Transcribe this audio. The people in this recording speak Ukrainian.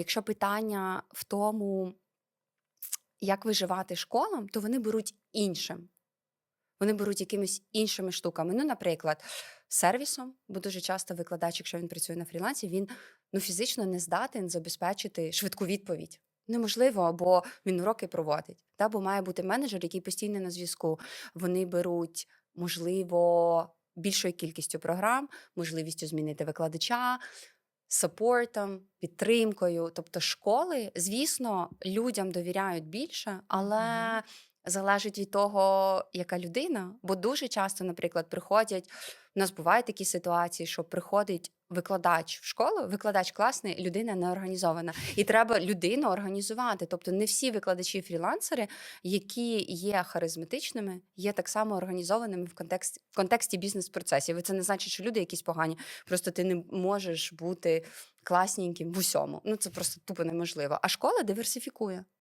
Якщо питання в тому, як виживати школам, то вони беруть іншим. Вони беруть якимись іншими штуками. Ну, наприклад, сервісом, бо дуже часто викладач, якщо він працює на фрілансі, він ну, фізично не здатен забезпечити швидку відповідь. Неможливо, бо він уроки проводить. Та? Бо має бути менеджер, який постійно на зв'язку. Вони беруть, можливо, більшою кількістю програм, можливістю змінити викладача, сапортом, підтримкою. Тобто, школи, звісно, людям довіряють більше, але Мгм. залежить від того, яка людина. Бо дуже часто, наприклад, приходять. У нас бувають такі ситуації, що приходить викладач в школу, викладач класний, людина не організована. І треба людину організувати. Тобто не всі викладачі фрілансери, які є харизматичними, є так само організованими в контексті, в контексті бізнес-процесів. Це не значить, що люди якісь погані. Просто ти не можеш бути класненьким в усьому. Ну це просто тупо неможливо. А школа диверсифікує.